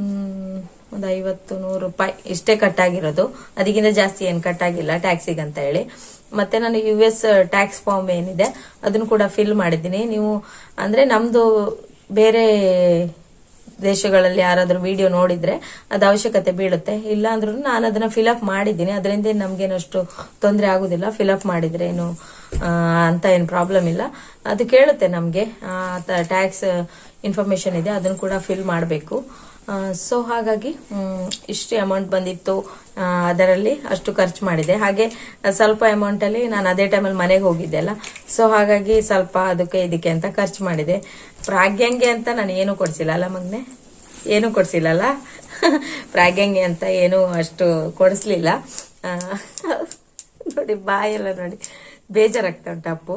Speaker 1: ಮ್, ಒಂದು ಐವತ್ತು ನೂರು ರೂಪಾಯಿ ಇಷ್ಟೇ ಕಟ್ ಆಗಿರೋದು ಅದಕ್ಕಿಂತ ಜಾಸ್ತಿ ಏನು ಕಟ್ ಆಗಿಲ್ಲ ಟ್ಯಾಕ್ಸಿಗೆ ಅಂತ ಹೇಳಿ. ಮತ್ತೆ ನಾನು ಯು ಎಸ್ ಟ್ಯಾಕ್ಸ್ ಫಾರ್ಮ್ ಏನಿದೆ, ಅದನ್ನು ಕೂಡ ಫಿಲ್ ಮಾಡಿದ್ದೀನಿ. ನೀವು, ಅಂದ್ರೆ ನಮ್ದು ಬೇರೆ ದೇಶಗಳಲ್ಲಿ ಯಾರಾದರೂ ವಿಡಿಯೋ ನೋಡಿದ್ರೆ ಅದು ಅವಶ್ಯಕತೆ ಬೀಳುತ್ತೆ. ಇಲ್ಲ ಅಂದ್ರೂ ನಾನು ಅದನ್ನ ಫಿಲಪ್ ಮಾಡಿದ್ದೀನಿ. ಅದರಿಂದ ನಮ್ಗೇನಷ್ಟು ತೊಂದರೆ ಆಗುದಿಲ್ಲ. ಫಿಲಪ್ ಮಾಡಿದ್ರೆ ಏನು ಅಂತ ಏನು ಪ್ರಾಬ್ಲಮ್ ಇಲ್ಲ. ಅದು ಕೇಳುತ್ತೆ ನಮಗೆ. ಟ್ಯಾಕ್ಸ್ ಇನ್ಫಾರ್ಮೇಶನ್ ಇದೆ. ಅದನ್ನು ಕೂಡ ಫಿಲ್ ಮಾಡಬೇಕು. ಸೊ ಹಾಗಾಗಿ ಇಷ್ಟು ಅಮೌಂಟ್ ಬಂದಿತ್ತು. ಅದರಲ್ಲಿ ಅಷ್ಟು ಖರ್ಚು ಮಾಡಿದೆ. ಹಾಗೆ, ಸ್ವಲ್ಪ ಅಮೌಂಟಲ್ಲಿ ನಾನು ಅದೇ ಟೈಮಲ್ಲಿ ಮನೆಗೆ ಹೋಗಿದ್ದೆ ಅಲ್ಲ. ಸೊ ಹಾಗಾಗಿ ಸ್ವಲ್ಪ ಅದಕ್ಕೆ ಇದಕ್ಕೆ ಅಂತ ಖರ್ಚು ಮಾಡಿದೆ. ಪ್ರಾಗ್ಯಂಗೆ ಅಂತ ನಾನು ಏನು ಕೊಡಿಸಿಲ್ಲ ಅಲ್ಲ ಮಗ್ನೆ? ಏನು ಕೊಡ್ಸಿಲ್ಲ ಅಲ್ಲ? ಪ್ರಾಗ್ಯಂಗೆ ಅಂತ ಏನು ಅಷ್ಟು ಕೊಡಿಸ್ಲಿಲ್ಲ. ನೋಡಿ ಬಾಯೆಲ್ಲ ನೋಡಿ. ಬೇಜಾರಾಗ್ತಾ ಉಂಟು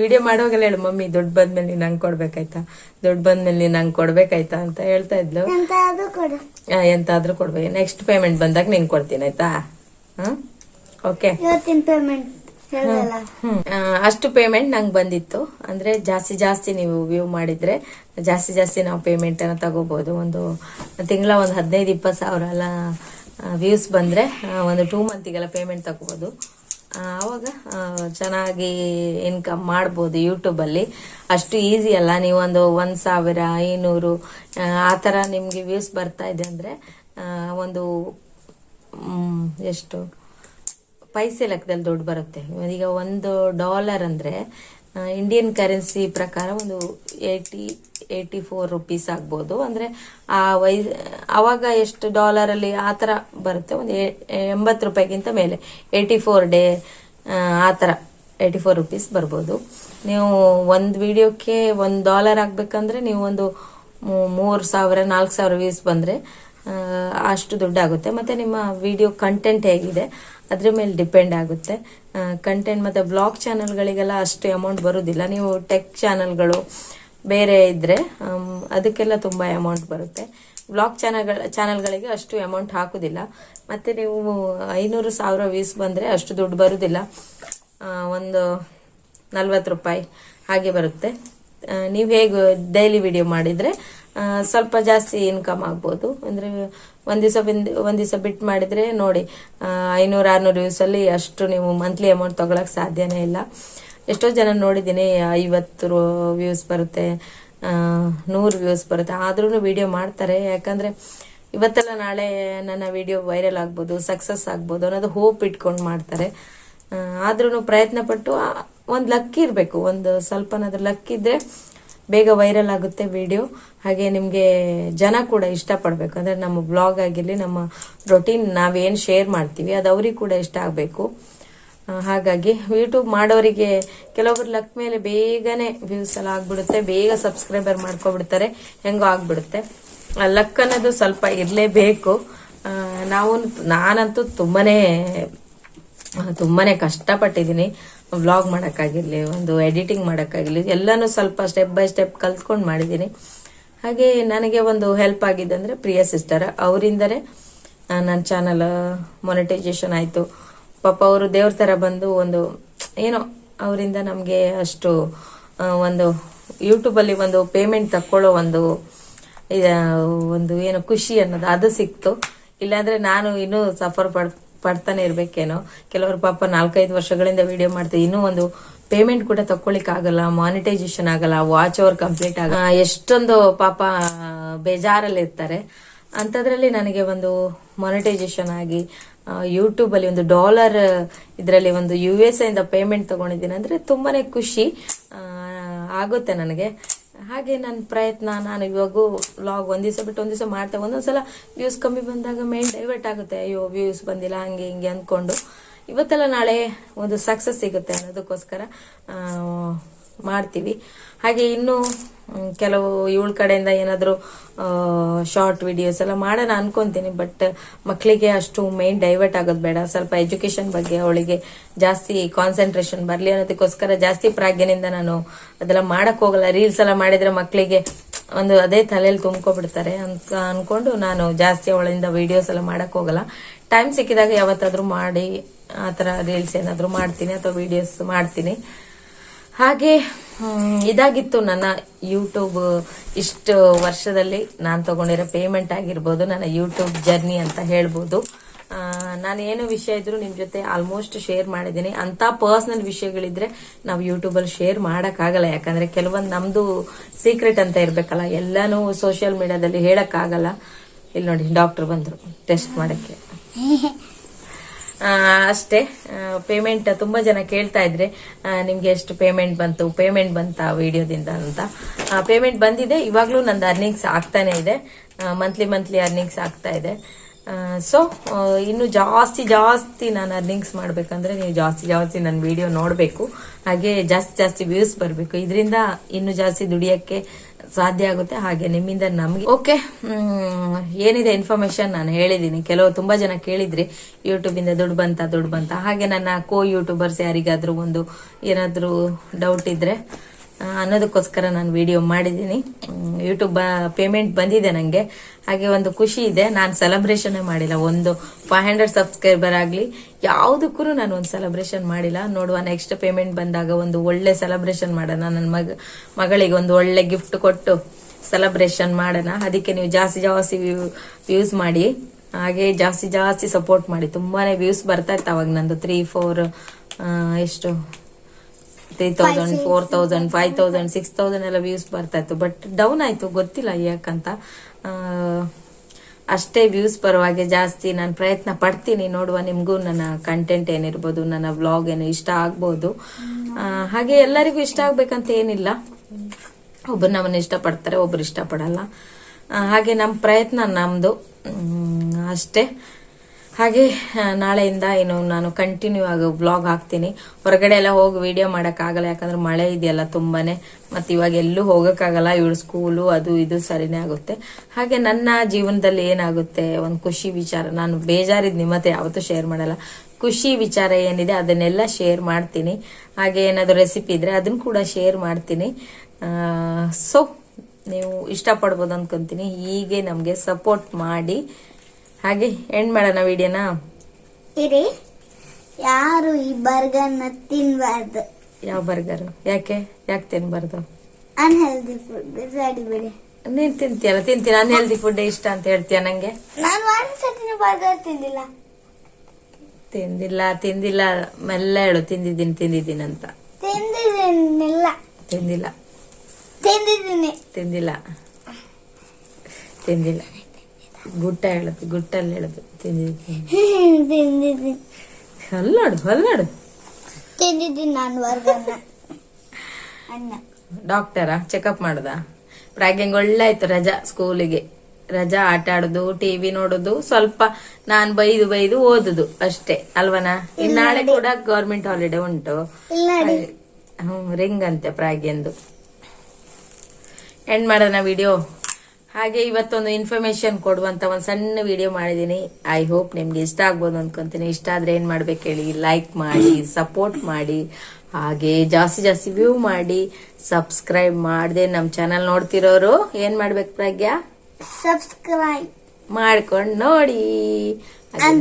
Speaker 1: ವಿಡಿಯೋ ಮಾಡುವಾಗೆಲ್ಲ ಹೇಳು ಮಮ್ಮಿ ದುಡ್ಡು ಬಂದ್ಮೇಲೆ ನೀನು ನಂಗೆ ಕೊಡ್ಬೇಕಾಯ್ತಾ? ದುಡ್ಡು ಬಂದ್ಮೇಲೆ ನೀನು ನಂಗೆ ಕೊಡ್ಬೇಕಾಯ್ತಾ? ಅಂತ ಹೇಳ್ತಾ ಇದ್ಲು. ಎಂತಾದ್ರೂ ಕೊಡ್ಬೇಕು ನೆಕ್ಸ್ಟ್ ಪೇಮೆಂಟ್ ಬಂದಾಗ ನಿಂಗೆ ಕೊಡ್ತೀನಿ ಆಯ್ತಾ? ಓಕೆ
Speaker 2: ಪೇಮೆಂಟ್
Speaker 1: ಅಷ್ಟು ಪೇಮೆಂಟ್ ನಂಗೆ ಬಂದಿತ್ತು. ಅಂದ್ರೆ ಜಾಸ್ತಿ ಜಾಸ್ತಿ ನೀವು ವ್ಯೂ ಮಾಡಿದ್ರೆ ಜಾಸ್ತಿ ಜಾಸ್ತಿ ನಾವು ಪೇಮೆಂಟ್ ಅನ್ನ ತಗೋಬಹುದು ಒಂದು ತಿಂಗಳ ಒಂದು ಹದಿನೈದು ಇಪ್ಪತ್ತು ಸಾವಿರ ಎಲ್ಲ ವ್ಯೂಸ್ ಬಂದ್ರೆ ಒಂದು ಟೂ ಮಂತಿಗೆಲ್ಲ ಪೇಮೆಂಟ್ ತಗೋಬಹುದು ಆ, ಅವಾಗ ಚೆನ್ನಾಗಿ ಇನ್ಕಮ್ ಮಾಡ್ಬೋದು ಯೂಟ್ಯೂಬಲ್ಲಿ ಅಷ್ಟು ಈಸಿ ಅಲ್ಲ. ನೀವೊಂದು ಒಂದು ಸಾವಿರ ಐನೂರು ಆ ಥರ ನಿಮಗೆ ವ್ಯೂಸ್ ಬರ್ತಾ ಇದೆ ಅಂದ್ರೆ ಒಂದು ಎಷ್ಟು? ಪೈಸೆ ಲೆಕ್ಕದಲ್ಲಿ ದುಡ್ಡು ಬರುತ್ತೆ. ಈಗ ಒಂದು ಡಾಲರ್ ಅಂದ್ರೆ ಇಂಡಿಯನ್ ಕರೆನ್ಸಿ ಪ್ರಕಾರ ಒಂದು ಏಯ್ಟಿ ಏಯ್ಟಿ ಫೋರ್ ರುಪೀಸ್ ಆಗ್ಬೋದು. ಅಂದ್ರೆ ಆ ವೈ ಅವಾಗ ಎಷ್ಟು ಡಾಲರ್ ಅಲ್ಲಿ ಆ ಥರ ಬರುತ್ತೆ. ಒಂದು ಎಂಬತ್ತು ರೂಪಾಯಿಗಿಂತ ಮೇಲೆ. ಏಯ್ಟಿ ಫೋರ್ ಡೇ ಆ ಥರ ಏಯ್ಟಿ ಫೋರ್ ರುಪೀಸ್ ಬರ್ಬೋದು. ನೀವು ಒಂದು ವಿಡಿಯೋಕ್ಕೆ ಒಂದು ಡಾಲರ್ ಆಗ್ಬೇಕಂದ್ರೆ ನೀವು ಒಂದು ಮೂರು ಸಾವಿರ, ನಾಲ್ಕು ಸಾವಿರ ವ್ಯೂಸ್ ಬಂದ್ರೆ ಅಷ್ಟು ದುಡ್ಡಾಗುತ್ತೆ ಮತ್ತೆ ನಿಮ್ಮ ವಿಡಿಯೋ ಕಂಟೆಂಟ್ ಹೇಗಿದೆ, ಅದ್ರ ಮೇಲೆ ಡಿಪೆಂಡ್ ಆಗುತ್ತೆ. ಕಂಟೆಂಟ್ ಮತ್ತೆ ಬ್ಲಾಗ್ ಚಾನಲ್ಗಳಿಗೆಲ್ಲ ಅಷ್ಟು ಅಮೌಂಟ್ ಬರೋದಿಲ್ಲ. ನೀವು ಟೆಕ್ ಚಾನೆಲ್ಗಳು ಬೇರೆ ಇದ್ರೆ ಅದಕ್ಕೆಲ್ಲ ತುಂಬಾ ಅಮೌಂಟ್ ಬರುತ್ತೆ. ಬ್ಲಾಗ್ ಚಾನಲ್ ಚಾನಲ್ಗಳಿಗೆ ಅಷ್ಟು ಅಮೌಂಟ್ ಹಾಕುದಿಲ್ಲ. ಮತ್ತೆ ನೀವು ಐನೂರು ಸಾವಿರ ವೀಸ್ ಬಂದ್ರೆ ಅಷ್ಟು ದುಡ್ಡು ಬರುದಿಲ್ಲ. ಒಂದು ನಲ್ವತ್ತು ರೂಪಾಯಿ ಹಾಗೆ ಬರುತ್ತೆ. ನೀವು ಹೇಗೆ ಡೈಲಿ ವಿಡಿಯೋ ಮಾಡಿದ್ರೆ ಸ್ವಲ್ಪ ಜಾಸ್ತಿ ಇನ್ಕಮ್ ಆಗ್ಬೋದು. ಅಂದ್ರೆ ಒಂದ್ ದಿವಸ ಒಂದ್ ದಿವಸ ಬಿಟ್ಟು ಮಾಡಿದ್ರೆ ನೋಡಿ ಐನೂರು, ಆರ್ನೂರು ವ್ಯೂಸ್ ಅಲ್ಲಿ ಅಷ್ಟು ನೀವು ಮಂತ್ಲಿ ಅಮೌಂಟ್ ತಗೊಳಕ್ ಸಾಧ್ಯನೇ ಇಲ್ಲ. ಎಷ್ಟೋ ಜನ ನೋಡಿದ್ದೀನಿ ಐವತ್ತು ವ್ಯೂಸ್ ಬರುತ್ತೆ ನೂರು ವ್ಯೂಸ್ ಬರುತ್ತೆ. ಆದ್ರೂ ವಿಡಿಯೋ ಮಾಡ್ತಾರೆ. ಯಾಕಂದ್ರೆ ಇವತ್ತೆಲ್ಲ ನಾಳೆ ನನ್ನ ವಿಡಿಯೋ ವೈರಲ್ ಆಗ್ಬೋದು ಸಕ್ಸಸ್ ಆಗ್ಬೋದು ಅನ್ನೋದು ಹೋಪ್ ಇಟ್ಕೊಂಡು ಮಾಡ್ತಾರೆ. ಆದ್ರೂ ಪ್ರಯತ್ನ ಪಟ್ಟು ಒಂದು ಲಕ್ ಇರಬೇಕು. ಒಂದು ಸ್ವಲ್ಪನಾದ್ರೂ ಲಕ್ ಇದ್ರೆ ಬೇಗ ವೈರಲ್ ಆಗುತ್ತೆ ವಿಡಿಯೋ ಹಾಗೆ ನಿಮಗೆ ಜನ ಕೂಡ ಇಷ್ಟಪಡಬೇಕು. ಅಂದರೆ ನಮ್ಮ ಬ್ಲಾಗ್ ಆಗಿರಲಿ, ನಮ್ಮ ರೊಟೀನ್ ನಾವೇನು ಶೇರ್ ಮಾಡ್ತೀವಿ, ಅದು ಅವ್ರಿಗೆ ಕೂಡ ಇಷ್ಟ ಆಗಬೇಕು. ಹಾಗಾಗಿ ಯೂಟ್ಯೂಬ್ ಮಾಡೋರಿಗೆ ಕೆಲವೊಬ್ರು ಲಕ್ ಮೇಲೆ ಬೇಗನೆ ವ್ಯೂಸ್ ಎಲ್ಲ ಆಗ್ಬಿಡುತ್ತೆ. ಬೇಗ ಸಬ್ಸ್ಕ್ರೈಬರ್ ಮಾಡ್ಕೊಬಿಡ್ತಾರೆ. ಹೆಂಗೋ ಆಗ್ಬಿಡುತ್ತೆ. ಲಕ್ ಅನ್ನೋದು ಸ್ವಲ್ಪ ಇರಲೇಬೇಕು. ನಾವು ನಾನಂತೂ ತುಂಬಾನೇ ತುಂಬಾನೇ ಕಷ್ಟಪಟ್ಟಿದ್ದೀನಿ. ವ್ಲಾಗ್ ಮಾಡೋಕ್ಕಾಗಿರ್ಲಿ, ಒಂದು ಎಡಿಟಿಂಗ್ ಮಾಡೋಕ್ಕಾಗಿರ್ಲಿ, ಎಲ್ಲಾನು ಸ್ವಲ್ಪ ಸ್ಟೆಪ್ ಬೈ ಸ್ಟೆಪ್ ಕಲ್ತ್ಕೊಂಡು ಮಾಡಿದ್ದೀನಿ. ಹಾಗೆ ನನಗೆ ಒಂದು ಹೆಲ್ಪ್ ಆಗಿದ್ದಂದ್ರೆ ಪ್ರಿಯ ಸಿಸ್ಟರ್ ಅವರಿಂದನೇ ನನ್ನ ಚಾನಲ್ ಮೊನಿಟೈಸೇಷನ್ ಆಯಿತು. ಪಾಪ ಅವರು ದೇವ್ರ ಥರ ಬಂದು ಒಂದು, ಏನೋ ಅವರಿಂದ ನಮಗೆ ಅಷ್ಟು ಒಂದು ಯೂಟ್ಯೂಬಲ್ಲಿ ಒಂದು ಪೇಮೆಂಟ್ ತಕ್ಕೊಳ್ಳೋ ಒಂದು ಒಂದು ಏನು ಖುಷಿ ಅನ್ನೋದು, ಅದು ಸಿಕ್ತು. ಇಲ್ಲಾಂದ್ರೆ ನಾನು ಇನ್ನೂ ಸಫರ್ ಪಡ್, ಪಡ್ತಾನೆ ಇರ್ಬೇಕೇನೋ. ಕೆಲವರು ಪಾಪ ನಾಲ್ಕೈದು ವರ್ಷಗಳಿಂದ ವಿಡಿಯೋ ಮಾಡ್ತೀವಿ ಇನ್ನೂ ಒಂದು ಪೇಮೆಂಟ್ ಕೂಡ ತಕ್ಕೊಳಿಕ್ ಆಗಲ್ಲ ಮಾನಿಟೈಸೇಷನ್ ಆಗಲ್ಲ ವಾಚ್ ಅವರ್ ಕಂಪ್ಲೀಟ್ ಆಗಲ್ಲ. ಎಷ್ಟೊಂದು ಪಾಪ ಬೇಜಾರಲ್ಲಿ ಇರ್ತಾರೆ ಅಂಥದ್ರಲ್ಲಿ ನನಗೆ ಒಂದು ಮಾನಿಟೈಸೇಷನ್ ಆಗಿ ಯೂಟ್ಯೂಬ್ ಅಲ್ಲಿ ಒಂದು ಡಾಲರ್ ಇದರಲ್ಲಿ ಒಂದು ಯು ಎಸ್ ಇಂದ ಪೇಮೆಂಟ್ ತಗೊಂಡಿದ್ದೀನಿ. ಅಂದ್ರೆ ತುಂಬಾನೇ ಖುಷಿ ಆಗುತ್ತೆ ನನಗೆ. ಹಾಗೆ ನನ್ನ ಪ್ರಯತ್ನ, ನಾನು ಇವಾಗೂ ವ್ಲಾಗ್ ಒಂದ್ ದಿವಸ ಬಿಟ್ಟು ಒಂದ್ ದಿವಸ ಮಾಡ್ತೇವೆ ಒಂದೊಂದ್ಸಲ ವ್ಯೂಸ್ ಕಮ್ಮಿ ಬಂದಾಗ ಮೇನ್ ಡೈವರ್ಟ್ ಆಗುತ್ತೆ. ಅಯ್ಯೋ ವ್ಯೂಸ್ ಬಂದಿಲ್ಲ, ಹಂಗೆ ಹಿಂಗೆ ಅಂದ್ಕೊಂಡು ಇವತ್ತೆಲ್ಲ ನಾಳೆ ಒಂದು ಸಕ್ಸಸ್ ಸಿಗುತ್ತೆ ಅನ್ನೋದಕ್ಕೋಸ್ಕರ ಮಾಡ್ತೀವಿ. ಹಾಗೆ ಇನ್ನು ಕೆಲವು ಇವಳ ಕಡೆಯಿಂದ ಏನಾದರೂ ಶಾರ್ಟ್ ವಿಡಿಯೋಸ್ ಎಲ್ಲ ಮಾಡೋಣ ಅನ್ಕೊಂತೀನಿ ಬಟ್ ಮಕ್ಕಳಿಗೆ ಅಷ್ಟು ಮೇನ್ ಡೈವರ್ಟ್ ಆಗೋದು ಬೇಡ. ಸ್ವಲ್ಪ ಎಜುಕೇಶನ್ ಬಗ್ಗೆ ಅವಳಿಗೆ ಜಾಸ್ತಿ ಕಾನ್ಸಂಟ್ರೇಷನ್ ಬರಲಿ ಅನ್ನೋದಕ್ಕೋಸ್ಕರ ಜಾಸ್ತಿ ಪ್ರಾಜ್ಞೆಯಿಂದ ನಾನು ಅದೆಲ್ಲ ಮಾಡಕ್ ಹೋಗಲ್ಲ. ರೀಲ್ಸ್ ಎಲ್ಲ ಮಾಡಿದ್ರೆ ಮಕ್ಕಳಿಗೆ ಒಂದು ಅದೇ ತಲೆಯಲ್ಲಿ ತುಂಬ್ಕೊಬಿಡ್ತಾರೆ ಅಂತ ಅನ್ಕೊಂಡು ನಾನು ಜಾಸ್ತಿ ಅವಳಿಂದ ವಿಡಿಯೋಸ್ ಎಲ್ಲ ಮಾಡಕ್ ಹೋಗಲ್ಲ. ಟೈಮ್ ಸಿಕ್ಕಿದಾಗ ಯಾವತ್ತಾದರೂ ಮಾಡಿ, ಆ ಥರ ರೀಲ್ಸ್ ಏನಾದರೂ ಮಾಡ್ತೀನಿ ಅಥವಾ ವಿಡಿಯೋಸ್ ಮಾಡ್ತೀನಿ. ಹಾಗೆ ಇದಾಗಿತ್ತು ನನ್ನ ಯೂಟ್ಯೂಬ್ ಇಷ್ಟು ವರ್ಷದಲ್ಲಿ ನಾನು ತಗೊಂಡಿರೋ ಪೇಮೆಂಟ್ ಆಗಿರ್ಬೋದು, ನನ್ನ ಯೂಟ್ಯೂಬ್ ಜರ್ನಿ ಅಂತ ಹೇಳ್ಬೋದು. ನಾನು ಏನು ವಿಷಯ ಇದ್ರು ನಿಮ್ ಜೊತೆ ಆಲ್ಮೋಸ್ಟ್ ಶೇರ್ ಮಾಡಿದ್ದೀನಿ. ಅಂತ ಪರ್ಸನಲ್ ವಿಷಯಗಳಿದ್ರೆ ನಾವು ಯೂಟ್ಯೂಬಲ್ಲಿ ಶೇರ್ ಮಾಡೋಕ್ಕಾಗಲ್ಲ. ಯಾಕಂದ್ರೆ ಕೆಲವೊಂದು ನಮ್ದು ಸೀಕ್ರೆಟ್ ಅಂತ ಇರ್ಬೇಕಲ್ಲ, ಎಲ್ಲಾನು ಸೋಷಿಯಲ್ ಮೀಡಿಯಾದಲ್ಲಿ ಹೇಳಕ್ಕಾಗಲ್ಲ. ಇಲ್ಲಿ ನೋಡಿ ಡಾಕ್ಟರ್ ಬಂದ್ರು ಟೆಸ್ಟ್ ಮಾಡಕ್ಕೆ. ಅಷ್ಟೇ. ಪೇಮೆಂಟ್ ತುಂಬಾ ಜನ ಕೇಳ್ತಾ ಇದ್ರೆ ನಿಮ್ಗೆ ಎಷ್ಟು ಪೇಮೆಂಟ್ ಬಂತು ಪೇಮೆಂಟ್ ಬಂತ ವಿಡಿಯೋದಿಂದ ಅಂತ. ಪೇಮೆಂಟ್ ಬಂದಿದೆ, ಇವಾಗ್ಲೂ ನಂದು ಅರ್ನಿಂಗ್ಸ್ ಆಗ್ತಾನೆ ಇದೆ. ಮಂತ್ಲಿ ಮಂತ್ಲಿ ಅರ್ನಿಂಗ್ಸ್ ಆಗ್ತಾ ಇದೆ. ಸೊ ಇನ್ನು ಜಾಸ್ತಿ ಜಾಸ್ತಿ ನಾನು ಅರ್ನಿಂಗ್ಸ್ ಮಾಡ್ಬೇಕಂದ್ರೆ ನೀವು ಜಾಸ್ತಿ ಜಾಸ್ತಿ ನನ್ನ ವಿಡಿಯೋ ನೋಡಬೇಕು. ಹಾಗೆ ಜಾಸ್ತಿ ಜಾಸ್ತಿ ವ್ಯೂಸ್ ಬರಬೇಕು. ಇದರಿಂದ ಇನ್ನು ಜಾಸ್ತಿ ದುಡಿಯಕ್ಕೆ ಸಾಧ್ಯ ಆಗುತ್ತೆ. ಹಾಗೆ ನಿಮ್ಮಿಂದ ನಮ್ಗೆ ಓಕೆ ಏನಿದೆ ಇನ್ಫಾರ್ಮೇಶನ್ ನಾನು ಹೇಳಿದ್ದೀನಿ ಕೆಲವು ತುಂಬಾ ಜನ ಕೇಳಿದ್ರಿ ಯೂಟ್ಯೂಬ್ ಇಂದ ದುಡ್ಡು ಬಂತ ದುಡ್ಡು ಬಂತ. ಹಾಗೆ ನನ್ನ ಕೋ ಯೂಟ್ಯೂಬರ್ಸ್ ಯಾರಿಗಾದ್ರೂ ಒಂದು ಏನಾದ್ರೂ ಡೌಟ್ ಇದ್ರೆ ಅನ್ನೋದಕ್ಕೋಸ್ಕರ ನಾನು ವಿಡಿಯೋ ಮಾಡಿದ್ದೀನಿ. ಯೂಟ್ಯೂಬ್ ಪೇಮೆಂಟ್ ಬಂದಿದೆ ನನಗೆ ಹಾಗೆ ಒಂದು ಖುಷಿ ಇದೆ. ನಾನು ಸೆಲೆಬ್ರೇಷನ್ ಮಾಡಿಲ್ಲ. ಒಂದು ಫೈವ್ ಹಂಡ್ರೆಡ್ ಸಬ್ಸ್ಕ್ರೈಬರ್ ಆಗಲಿ ಯಾವುದಕ್ಕೂ ನಾನು ಒಂದು ಸೆಲೆಬ್ರೇಷನ್ ಮಾಡಿಲ್ಲ. ನೋಡುವ ನೆಕ್ಸ್ಟ್ ಪೇಮೆಂಟ್ ಬಂದಾಗ ಒಂದು ಒಳ್ಳೆ ಸೆಲೆಬ್ರೇಷನ್ ಮಾಡೋಣ. ನನ್ನ ಮಗ, ಮಗಳಿಗೆ ಒಂದು ಒಳ್ಳೆ ಗಿಫ್ಟ್ ಕೊಟ್ಟು ಸೆಲೆಬ್ರೇಷನ್ ಮಾಡೋಣ. ಅದಕ್ಕೆ ನೀವು ಜಾಸ್ತಿ ಜಾಸ್ತಿ ವ್ಯೂಸ್ ಮಾಡಿ. ಹಾಗೆ ಜಾಸ್ತಿ ಜಾಸ್ತಿ ಸಪೋರ್ಟ್ ಮಾಡಿ. ತುಂಬಾನೇ ವ್ಯೂಸ್ ಬರ್ತಾ ಇತ್ತು ಅವಾಗ ನಂದು. ತ್ರೀ ಫೋರ್ ಎಷ್ಟು? Three thousand four thousand five thousand six thousand ಎಲ್ಲ ವ್ಯೂಸ್ ಬರ್ತಾ ಇತ್ತು ಬಟ್ ಡೌನ್ ಆಯ್ತು ಗೊತ್ತಿಲ್ಲ ಯಾಕಂತ. ಅಷ್ಟೇ ವ್ಯೂಸ್ ಪರವಾಗಿ ಜಾಸ್ತಿ ನಾನು ಪ್ರಯತ್ನ ಪಡ್ತೀನಿ. ನೋಡುವ ನಿಮಗೂ ನನ್ನ ಕಂಟೆಂಟ್ ಏನಿರ್ಬೋದು ನನ್ನ ವ್ಲಾಗ್ ಏನು ಇಷ್ಟ ಆಗ್ಬೋದು. ಹಾಗೆ ಎಲ್ಲರಿಗೂ ಇಷ್ಟ ಆಗ್ಬೇಕಂತ ಏನಿಲ್ಲ. ಒಬ್ರು ನಮ್ಮನ್ನ ಇಷ್ಟಪಡ್ತಾರೆ ಒಬ್ರು ಇಷ್ಟಪಡಲ್ಲ. ಹಾಗೆ ನಮ್ಮ ಪ್ರಯತ್ನ ನಮ್ಮದು ಅಷ್ಟೇ. ಹಾಗೆ ನಾಳೆಯಿಂದ ಏನು, ನಾನು ಕಂಟಿನ್ಯೂ ಆಗಿ ವ್ಲಾಗ್ ಹಾಕ್ತೀನಿ. ಹೊರಗಡೆ ಎಲ್ಲ ಹೋಗಿ ವಿಡಿಯೋ ಮಾಡೋಕ್ಕಾಗಲ್ಲ, ಯಾಕಂದ್ರೆ ಮಳೆ ಇದೆಯಲ್ಲ ತುಂಬಾನೇ. ಮತ್ತು ಇವಾಗ ಎಲ್ಲೂ ಹೋಗೋಕ್ಕಾಗಲ್ಲ, ಇವಳು ಸ್ಕೂಲು ಅದು ಇದು ಸರಿನೇ ಆಗುತ್ತೆ. ಹಾಗೆ ನನ್ನ ಜೀವನದಲ್ಲಿ ಏನಾಗುತ್ತೆ, ಒಂದು ಖುಷಿ ವಿಚಾರ, ನಾನು ಬೇಜಾರಿದ್ದು ನಿಮ್ಮ ಹತ್ರ ಯಾವತ್ತೂ ಶೇರ್ ಮಾಡಲ್ಲ. ಖುಷಿ ವಿಚಾರ ಏನಿದೆ, ಅದನ್ನೆಲ್ಲ ಶೇರ್ ಮಾಡ್ತೀನಿ. ಹಾಗೆ ಏನಾದರೂ ರೆಸಿಪಿ ಇದ್ರೆ ಅದನ್ನು ಕೂಡ ಶೇರ್ ಮಾಡ್ತೀನಿ. ಸೊ ನೀವು ಇಷ್ಟಪಡ್ಬೋದು ಅಂದ್ಕೊತೀನಿ ಹೀಗೆ ನಮಗೆ ಸಪೋರ್ಟ್ ಮಾಡಿ ಹಾಗೆ ಎಂಡ್ ಮಾಡೋಣ ವಿಡಿಯೋನ.
Speaker 2: ಇರಿ. ಯಾರು ಈ ಬರ್ಗರ್ನ ತಿನ್ಬಾರ್ದು?
Speaker 1: ಯಾವ ಬರ್ಗರ್? ಯಾಕೆ? ಯಾಕೆ ತಿನ್ಬಾರ್ದು?
Speaker 2: ಅನ್ಹೆಲ್ದಿ ಫುಡ್ ಬಿಸಾಡಿ ಬಿಡಿ.
Speaker 1: ನೀನ್ ತಿಂತೀಯಲ್ಲ ತಿಂತೀನಿ ಅನ್ಹೆಲ್ದಿ ಫುಡ್ ಇಷ್ಟ ಅಂತ ಹೇಳ್ತೀಯ ನಂಗೆ?
Speaker 2: ನಾನು ಒಂದ್ಸತಿನೂ ಬರ್ಗರ್ ತಿಂದಿಲ್ಲ.
Speaker 1: ತಿಂದಿಲ್ಲ ತಿಂದಿಲ್ಲ. ಮೆಲ್ಲ ಹೇಳು ತಿಂದಿದ್ದೀನಿ ತಿಂದಿದ್ದೀನಿ ಅಂತ.
Speaker 2: ತಿಂದಿದ್ದೀನಿಲ್ಲ.
Speaker 1: ತಿಂದಿಲ್ಲ.
Speaker 2: ತಿಂದಿದ್ದೀನಿ.
Speaker 1: ತಿಂದಿಲ್ಲ. ತಿಂದಿಲ್ಲ. ಗುಟ್ಟ ಹೇಳುದು ಗುಟ್ಟಲ್ಲಿ ಹೇಳುದು. ತಿಂದಿದ್ದೀನಿ.
Speaker 2: ನೋಡು
Speaker 1: ಹಲ್ಲಾಡು ಹಲ್ಲಾಡು
Speaker 2: ತಿಂದಿದ್ದೀನಿ ನಾನು ವರ್ಗನ್ನ ಅನ್ನ.
Speaker 1: ಡಾಕ್ಟರಾ? ಚೆಕಪ್ ಮಾಡುದ? ಪ್ರಾಗ್ಯಂಗ್ ಒಳ್ಳೆ ಆಯ್ತು ರಜಾ ಸ್ಕೂಲಿಗೆ. ರಜಾ ಆಟ ಆಡುದು ಟಿವಿ ನೋಡುದು ಸ್ವಲ್ಪ ನಾನ್ ಬೈದು ಬೈದು ಓದುದು ಅಷ್ಟೇ. ಅಲ್ವನಾ? ನಾಳೆ ಕೂಡ ಗೌರ್ಮೆಂಟ್ ಹಾಲಿಡೇ ಉಂಟು. ಹ್ಮ್ ರಿಂಗ್ ಅಂತೆ ಪ್ರಾಗ್ಯಂದು ಎಂಡ್ ಮಾಡೋಣ ವಿಡಿಯೋ ಹಾಗೆ ಇವತ್ತೊಂದು ಇನ್ಫಾರ್ಮೇಶನ್ ಕೊಡುವಂತ ಒಂದು ಸಣ್ಣ ವಿಡಿಯೋ ಮಾಡಿದೀನಿ ಐ ಹೋಪ್ ನಿಮ್ಗೆ ಇಷ್ಟ ಆಗ್ಬೋದು ಅನ್ಕೊಂತೀನಿ. ಇಷ್ಟ ಆದ್ರೆ ಏನ್ ಮಾಡ್ಬೇಕು ಹೇಳಿ? ಲೈಕ್ ಮಾಡಿ ಸಪೋರ್ಟ್ ಮಾಡಿ ಹಾಗೆ ಜಾಸ್ತಿ ಜಾಸ್ತಿ ವ್ಯೂ ಮಾಡಿ ಸಬ್ಸ್ಕ್ರೈಬ್ ಮಾಡದೆ ನಮ್ ಚಾನಲ್ ನೋಡ್ತಿರೋರು. ಏನ್ ಮಾಡ್ಬೇಕು ಪ್ರಜ್ಞಾ
Speaker 2: ಸಬ್ಸ್ಕ್ರೈಬ್
Speaker 1: ಮಾಡ್ಕೊಂಡು ನೋಡಿ.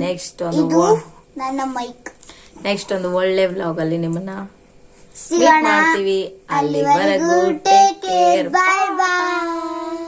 Speaker 1: ನೆಕ್ಸ್ಟ್ ಒಂದು
Speaker 2: ಇದು ನನ್ನ ಮೈಕ್
Speaker 1: ನೆಕ್ಸ್ಟ್ ಒಂದು ಒಳ್ಳೆ ವ್ಲಾಗ್ ಅಲ್ಲಿ ನಿಮ್ಮನ್ನ ಮಾಡ್ತೀವಿ. ಅಲ್ಲಿವರೆಗೂ
Speaker 2: ಟೇಕ್ ಕೇರ್ ಬಾಯ್ ಬಾಯ್